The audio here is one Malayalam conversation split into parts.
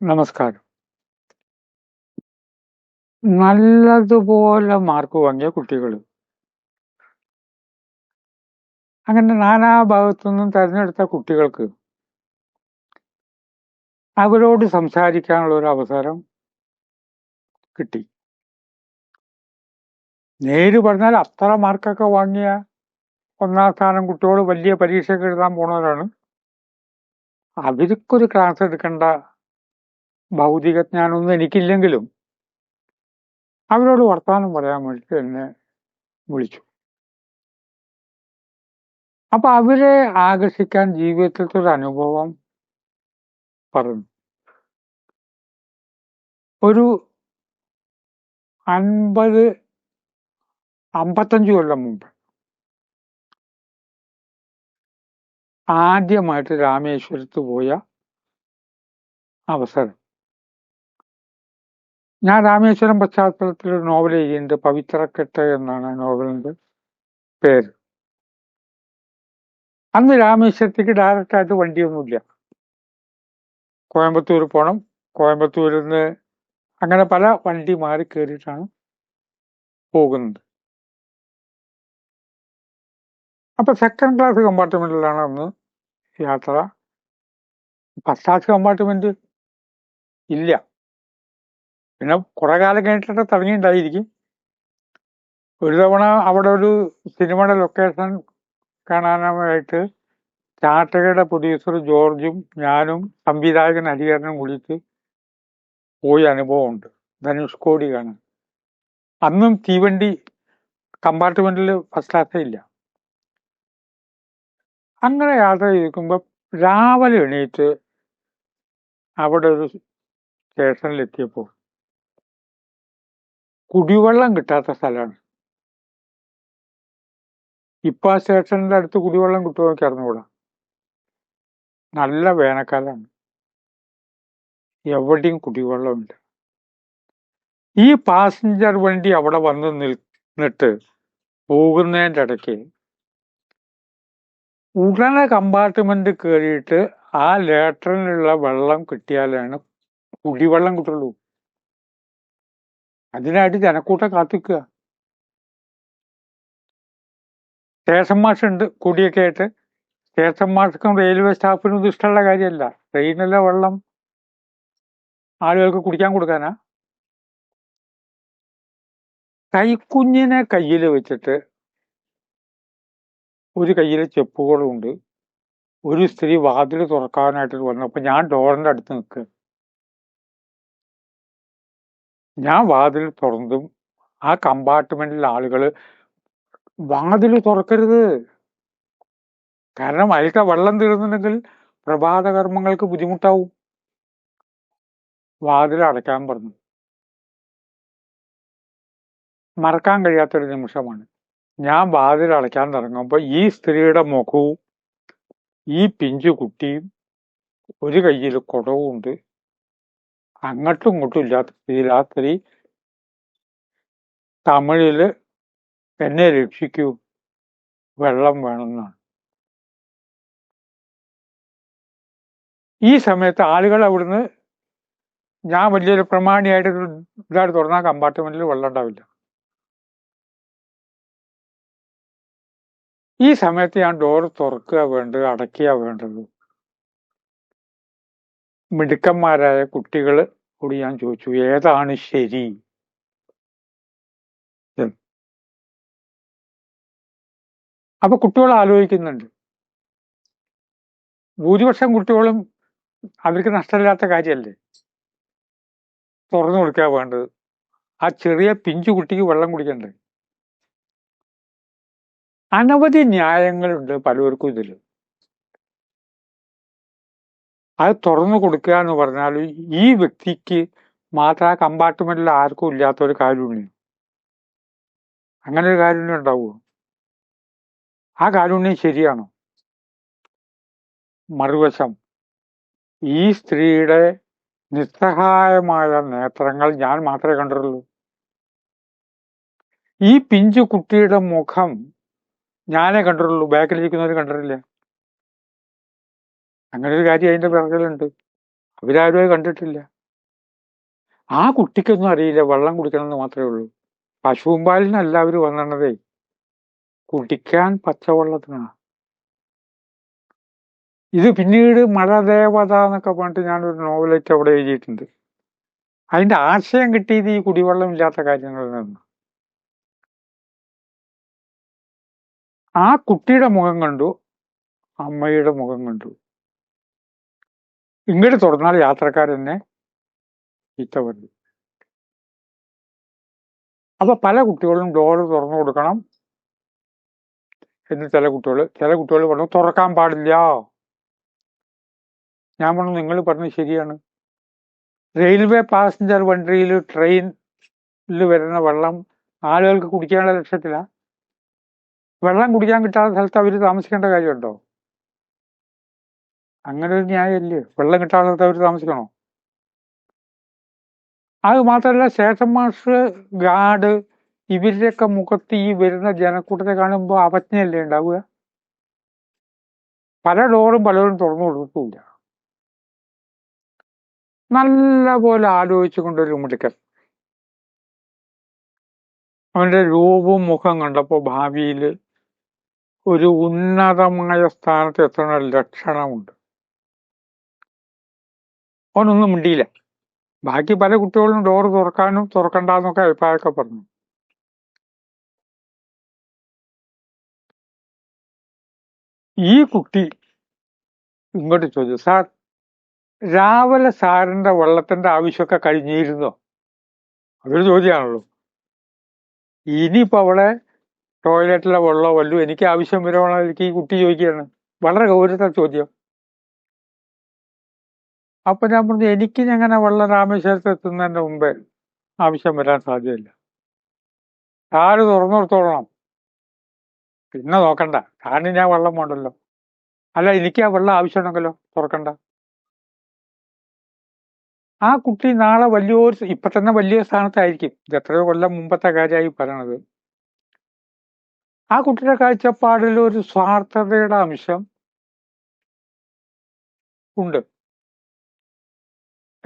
നമസ്കാരം. നല്ലതുപോലെ മാർക്ക് വാങ്ങിയ കുട്ടികൾ അങ്ങനെ നാനാ ഭാഗത്തുനിന്നും തെരഞ്ഞെടുത്ത കുട്ടികൾക്ക് അവരോട് സംസാരിക്കാനുള്ള ഒരു അവസരം കിട്ടി. നേര് പറഞ്ഞാൽ അത്ര മാർക്കൊക്കെ വാങ്ങിയ ഒന്നാം സ്ഥാനം കുട്ടികൾ വലിയ പരീക്ഷയൊക്കെ എഴുതാൻ പോണവരാണ്. അവർക്കൊരു ക്ലാസ് എടുക്കേണ്ട ഭൗതിക ജ്ഞാനമൊന്നും എനിക്കില്ലെങ്കിലും അവരോട് വർത്തമാനം പറയാൻ വേണ്ടി എന്നെ വിളിച്ചു. അപ്പൊ അവരെ ആകർഷിക്കാൻ ജീവിതത്തിലത്തെ ഒരു അനുഭവം പറഞ്ഞു. ഒരു അൻപത് അമ്പത്തഞ്ച് കൊല്ലം മുമ്പ് ആദ്യമായിട്ട് രാമേശ്വരത്ത് പോയ അവസരം. ഞാൻ രാമേശ്വരം പശ്ചാത്തലത്തിൽ ഒരു നോവൽ എഴുതിയിട്ടുണ്ട്. പവിത്രക്കെട്ട് എന്നാണ് നോവലിന്റെ പേര്. അന്ന് രാമേശ്വരത്തേക്ക് ഡയറക്റ്റ് ആയിട്ട് വണ്ടിയൊന്നുമില്ല. കോയമ്പത്തൂർ പോണം. കോയമ്പത്തൂരിൽ നിന്ന് അങ്ങനെ പല വണ്ടി മാറി കയറിയിട്ടാണ് പോകുന്നത്. അപ്പൊ സെക്കൻഡ് ക്ലാസ് കമ്പാർട്ട്മെന്റിലാണ് അന്ന് യാത്ര. ഫസ്റ്റ് ക്ലാസ് കമ്പാർട്ട്മെന്റ് ഇല്ല. പിന്നെ കുറെ കാലം കഴിഞ്ഞിട്ട് തുടങ്ങിയിട്ടുണ്ടായിരിക്കും. ഒരു തവണ അവിടെ ഒരു സിനിമയുടെ ലൊക്കേഷൻ കാണാനായിട്ട് ചാട്ടകയുടെ പ്രൊഡ്യൂസർ ജോർജും ഞാനും സംവിധായകൻ ഹരിഹരനും കൂടിയിട്ട് പോയ അനുഭവമുണ്ട്. ധനുഷ്കോടി കാണാൻ. അന്നും തീവണ്ടി കമ്പാർട്ട്മെന്റിൽ ഫസ്റ്റ് ക്ലാസ്സേ ഇല്ല. അങ്ങനെ യാത്ര ചെയ്തിരിക്കുമ്പോൾ രാവിലെ എണീറ്റ് അവിടെ ഒരു സ്റ്റേഷനിലെത്തിയപ്പോ കുടിവെള്ളം കിട്ടാത്ത സ്ഥലമാണ്. ഇപ്പൊ ആ സ്റ്റേഷനിന്റെ അടുത്ത് കുടിവെള്ളം കിട്ടുമോ എനിക്ക്. നല്ല വേനൽക്കാലാണ്. എവിടെയും കുടിവെള്ളമില്ല. ഈ പാസഞ്ചർ വണ്ടി അവിടെ വന്ന് നിന്നിട്ട് പോകുന്നതിന്റെ ഇടയ്ക്ക് ഉടനെ കമ്പാർട്ട്മെന്റ് കയറിയിട്ട് ആ ലേറ്ററിനുള്ള വെള്ളം കിട്ടിയാലാണ് കുടിവെള്ളം കിട്ടുള്ളൂ. അതിനായിട്ട് ജനക്കൂട്ടം കാത്തിക്കുക. സ്റ്റേഷൻ മാഷുണ്ട് കൂടിയൊക്കെ ആയിട്ട്. സ്റ്റേഷൻ മാഷ്ക്കും റെയിൽവേ സ്റ്റാഫിനും ഇത് ഇഷ്ടമുള്ള കാര്യമല്ല. ട്രെയിനിലെ വെള്ളം ആളുകൾക്ക് കുടിക്കാൻ കൊടുക്കാനാ. കൈക്കുഞ്ഞിനെ കയ്യിൽ വെച്ചിട്ട് ഒരു കയ്യിൽ ചെപ്പുകളുണ്ട്. ഒരു സ്ത്രീ വാതിൽ തുറക്കാനായിട്ട് വന്നപ്പോൾ ഞാൻ ഡോറിന്റെ അടുത്ത് നിൽക്കുക. ഞാൻ വാതിൽ തുറന്നതും ആ കമ്പാർട്ട്മെന്റിലെ ആളുകൾ വാതിൽ തുറക്കരുത്. കാരണം അയൽക്ക വെള്ളം തീർന്നിട്ടുണ്ടെങ്കിൽ പ്രഭാത കർമ്മങ്ങൾക്ക് ബുദ്ധിമുട്ടാവും. വാതിൽ അടയ്ക്കാൻ പറഞ്ഞു. മറക്കാൻ കഴിയാത്തൊരു നിമിഷമാണ്. ഞാൻ വാതിൽ അടയ്ക്കാൻ തുടങ്ങുമ്പോൾ ഈ സ്ത്രീയുടെ മുഖവും ഈ പിഞ്ചു കുട്ടിയും ഒരു കയ്യിൽ കുടവുമുണ്ട്. അങ്ങോട്ടും ഇങ്ങോട്ടും ഇല്ലാത്ത രീതിയിൽ ആ സ്ത്രീ തമിഴിൽ എന്നെ രക്ഷിക്കൂ വെള്ളം വേണമെന്നാണ്. ഈ സമയത്ത് ആളുകൾ അവിടുന്ന് ഞാൻ വലിയൊരു പ്രമാണിയായിട്ട് ഇതായിട്ട് തുറന്നാൽ കമ്പാർട്ട്മെന്റിൽ വെള്ളം ഉണ്ടാവില്ല. ഈ സമയത്ത് ഞാൻ ഡോർ തുറക്കുക വേണ്ടത് അടയ്ക്കുക വേണ്ടത്. മിടുക്കന്മാരായ കൂടി ഞാൻ ചോദിച്ചു ഏതാണ് ശരി? അപ്പൊ കുട്ടികൾ ആലോചിക്കുന്നുണ്ട്. ഭൂരിപക്ഷം കുട്ടികളും അവർക്ക് നഷ്ടമില്ലാത്ത കാര്യമല്ലേ. തുറന്നു കൊടുക്കുക വേണ്ടത്. ആ ചെറിയ പിഞ്ചു കുട്ടിക്ക് വെള്ളം കുടിക്കണ്ടേ. അനവധി ന്യായങ്ങളുണ്ട് പലവർക്കും ഇതിൽ. അത് തുറന്നു കൊടുക്കുക എന്ന് പറഞ്ഞാൽ ഈ വ്യക്തിക്ക് മാത്രം ആ കമ്പാർട്ട്മെന്റിൽ ആർക്കും ഇല്ലാത്ത ഒരു കാരുണ്യം. അങ്ങനെ ഒരു കാരുണ്യം ഉണ്ടാവുമോ? ആ കാരുണ്യം ശരിയാണോ? മറുവശം ഈ സ്ത്രീയുടെ നിസ്സഹായമായ നേത്രങ്ങൾ ഞാൻ മാത്രമേ കണ്ടിട്ടുള്ളൂ. ഈ പിഞ്ചു കുട്ടിയുടെ മുഖം ഞാനേ കണ്ടിട്ടുള്ളൂ. ബാക്കിലിരിക്കുന്നവർ കണ്ടിട്ടില്ല. അങ്ങനെ ഒരു കാര്യം അതിന്റെ പിറകിലുണ്ട്. അവരാരും അത് കണ്ടിട്ടില്ല. ആ കുട്ടിക്കൊന്നും അറിയില്ല. വെള്ളം കുടിക്കണമെന്ന് മാത്രമേ ഉള്ളൂ. പശുവും അവർ വന്നിട്ടതേ കുടിക്കാൻ പച്ചവെള്ളത്തിനാണ് ഇത് പിന്നീട് മഴദേവത എന്നൊക്കെ പറഞ്ഞിട്ട് ഞാനൊരു നോവലേറ്റ് അവിടെ എഴുതിയിട്ടുണ്ട്. അതിന്റെ ആശയം കിട്ടിയത് ഈ കുടിവെള്ളം ഇല്ലാത്ത കാര്യങ്ങളിൽ നിന്ന് ആ കുട്ടിയുടെ മുഖം കണ്ടു അമ്മയുടെ മുഖം കണ്ടു. ഇങ്ങോട്ട് തുറന്നാൽ യാത്രക്കാരെന്നെ ചീത്ത പറഞ്ഞു അപ്പൊ പല കുട്ടികളും ഡോറ് തുറന്നു കൊടുക്കണം എന്ന് ചില കുട്ടികൾ ചില കുട്ടികൾ പറഞ്ഞു തുറക്കാൻ പാടില്ല. ഞാൻ പറഞ്ഞു നിങ്ങൾ പറഞ്ഞത് ശരിയാണ്. റെയിൽവേ പാസഞ്ചർ വണ്ടിയിൽ ട്രെയിനിൽ വരുന്ന വെള്ളം ആളുകൾക്ക് കുടിക്കാനുള്ള ലക്ഷ്യത്തിലാണ് വെള്ളം കുടിക്കാൻ കിട്ടാത്ത സ്ഥലത്ത് അവർ താമസിക്കേണ്ട കാര്യമുണ്ടോ? അങ്ങനെ ഒരു ന്യായമല്ലേ. വെള്ളം കിട്ടാതെ അവർ താമസിക്കണോ? അത് മാത്രമല്ല ശേഷം മാഷ് ഗാർഡ് ഇവരുടെയൊക്കെ മുഖത്ത് ഈ വരുന്ന ജനക്കൂട്ടത്തെ കാണുമ്പോൾ അവജ്ഞയല്ലേ ഉണ്ടാവുക? പല ഡോറും പലരും തുറന്നു കൊടുക്കില്ല നല്ല പോലെ ആലോചിച്ചുകൊണ്ടൊരു മിടുക്കൻ അവന്റെ രൂപവും മുഖം കണ്ടപ്പോൾ ഭാവിയിൽ ഒരു ഉന്നതമായ സ്ഥാനത്ത് എത്തുന്ന ലക്ഷണമുണ്ട്. അവനൊന്നും മിണ്ടിയില്ല. ബാക്കി പല കുട്ടികളും ഡോറ് തുറക്കാനും തുറക്കണ്ടെന്നൊക്കെ അഭിപ്രായമൊക്കെ പറഞ്ഞു. ഈ കുട്ടി ഇങ്ങോട്ട് ചോദിച്ചു സാർ രാവിലെ സാറിന്റെ വെള്ളത്തിന്റെ ആവശ്യമൊക്കെ കഴിഞ്ഞിരുന്നോ? അതൊരു ചോദ്യമാണല്ലോ. ഇനിയിപ്പോ അവളെ ടോയ്ലറ്റിലെ വെള്ളമോ വല്ലതും എനിക്ക് ആവശ്യം വരുവാണോ? എനിക്ക് ഈ കുട്ടി ചോദിക്കുകയാണ്. വളരെ ഗൗരവത്തെ ചോദ്യം. അപ്പൊ ഞാൻ പറഞ്ഞു എനിക്ക് അങ്ങനെ വെള്ള രാമേശ്വരത്ത് എത്തുന്നതിന്റെ മുമ്പേ ആവശ്യം വരാൻ സാധ്യതയില്ല. കാൽ തുറന്നു കൊടുത്തോളണം പിന്നെ നോക്കണ്ട. കാരണം ഞാൻ വെള്ളം വേണ്ടല്ലോ അല്ല എനിക്ക് ആ വെള്ളം ആവശ്യമുണ്ടെങ്കിലോ? തുറക്കണ്ട. ആ കുട്ടി നാളെ വലിയൊരു ഇപ്പൊ തന്നെ വലിയ സ്ഥാനത്തായിരിക്കും. ഇത് എത്രയോ കൊല്ലം മുമ്പത്തെ കാര്യമായി പറയണത്. ആ കുട്ടിയുടെ കാഴ്ചപ്പാടിൽ ഒരു സ്വാർത്ഥതയുടെ അംശം ഉണ്ട്.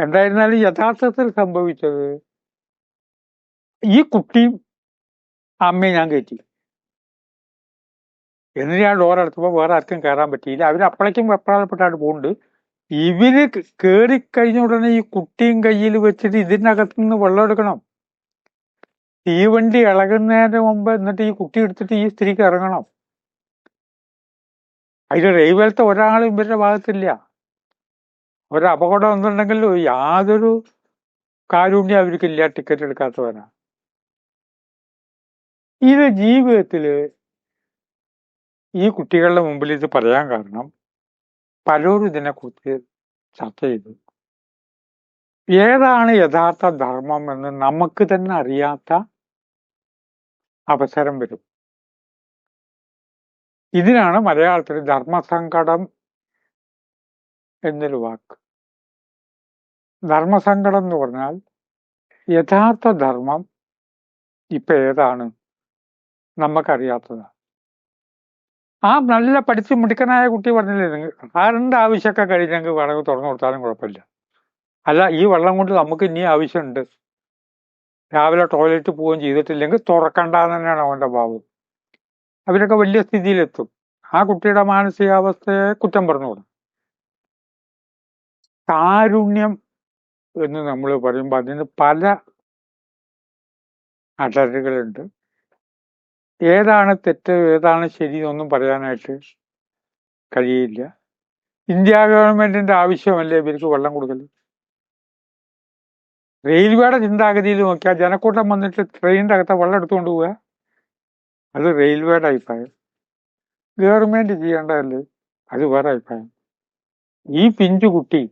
എന്തായിരുന്നാലും യഥാർത്ഥത്തിൽ സംഭവിച്ചത് ഈ കുട്ടിയും അമ്മയും ഞാൻ കയറ്റി. എന്നിട്ട് ഞാൻ ഡോർ അടുത്തപ്പോൾ വേറെ ആർക്കും കയറാൻ പറ്റിയില്ല. അവർ അപ്പോഴേക്കും വെപ്രാളപ്പെട്ടാണ് പോകുന്നുണ്ട് ഇവർ കേറി കഴിഞ്ഞ ഉടനെ ഈ കുട്ടിയും കയ്യിൽ വെച്ചിട്ട് ഇതിനകത്ത് നിന്ന് വെള്ളം എടുക്കണം. തീവണ്ടി ഇളകുന്നതിന് മുമ്പ് എന്നിട്ട് ഈ കുട്ടി എടുത്തിട്ട് ഈ സ്ത്രീക്ക് ഇറങ്ങണം. അതിൽ റെയിൽവേലത്തെ ഒരാളും ഇവരുടെ ഭാഗത്തില്ല. ഒരു അപകടം ഒന്നുണ്ടെങ്കിൽ യാതൊരു കാരുണ്യം അവർക്കില്ല ടിക്കറ്റ് എടുക്കാത്തവനാ. ഇത് ജീവിതത്തിൽ ഈ കുട്ടികളുടെ മുമ്പിൽ ഇത് പറയാൻ കാരണം പലരും ഇതിനെക്കുറിച്ച് ചർച്ച ചെയ്തു. ഏതാണ് യഥാർത്ഥ ധർമ്മം എന്ന് നമുക്ക് തന്നെ അറിയാത്ത അവസരം വരും. ഇതിനാണ് മലയാളത്തിൽ ധർമ്മസങ്കടം എന്നൊരു വാക്ക്. ധർമ്മസങ്കടം എന്ന് പറഞ്ഞാൽ യഥാർത്ഥ ധർമ്മം ഇപ്പൊ ഏതാണ്? നമുക്കറിയാത്തതാണ്. ആ നല്ല പഠിച്ച് മിടുക്കനായ കുട്ടി പറഞ്ഞില്ലേ നിങ്ങൾ ആ രണ്ട് ആവശ്യമൊക്കെ കഴിഞ്ഞെങ്കിൽ വേണമെങ്കിൽ തുറന്നു കൊടുത്താലും കുഴപ്പമില്ല. അല്ല ഈ വെള്ളം കൊണ്ട് നമുക്ക് ഇനി ആവശ്യമുണ്ട്. രാവിലെ ടോയ്ലറ്റ് പോവുകയും ചെയ്തിട്ടില്ലെങ്കിൽ തുറക്കണ്ടെന്ന് തന്നെയാണ് അവന്റെ ഭാവം. അവരൊക്കെ വലിയ സ്ഥിതിയിലെത്തും. ആ കുട്ടിയുടെ മാനസികാവസ്ഥയെ കുറ്റം പറഞ്ഞുകൂടാ കാരുണ്യം എന്ന് നമ്മൾ പറയുമ്പോൾ അതിന് പല അടരുകളുണ്ട്. ഏതാണ് തെറ്റ് ഏതാണ് ശരി എന്നൊന്നും പറയാനായിട്ട് കഴിയില്ല. ഇന്ത്യ ഗവൺമെന്റിന്റെ ആവശ്യമല്ലേ ഇവർക്ക് വെള്ളം കൊടുക്കൽ? റെയിൽവേയുടെ ചിന്താഗതിയിൽ നോക്കിയാൽ ജനക്കൂട്ടം വന്നിട്ട് ട്രെയിനിന്റെ അകത്ത് വെള്ളം എടുത്തുകൊണ്ട് പോവുക? അത് റെയിൽവേയുടെ അഭിപ്രായം. ഗവൺമെന്റ് ചെയ്യേണ്ടതല്ലേ? അത് വേറെ അഭിപ്രായം. ഈ പിഞ്ചു കുട്ടി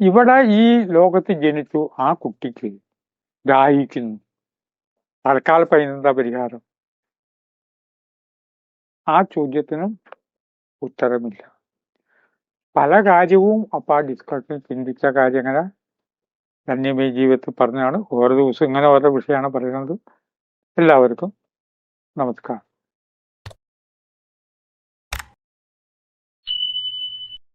ഇവിടെ ഈ ലോകത്ത് ജനിച്ചു ആ കുട്ടിക്ക് ദാഹിക്കുന്നു. തൽക്കാലം പൈനന്ത പരിഹാരം. ആ ചോദ്യത്തിനും ഉത്തരമില്ല. പല കാര്യവും അപ്പൊ ആ ഡിസ്കഷൻ ചിന്തിച്ച കാര്യങ്ങളെ ധന്യമേ ജീവിതത്തിൽ പറഞ്ഞാണ്. ഓരോ ദിവസം ഇങ്ങനെ ഓരോ വിഷയമാണ് പറയുന്നത്. എല്ലാവർക്കും നമസ്കാരം.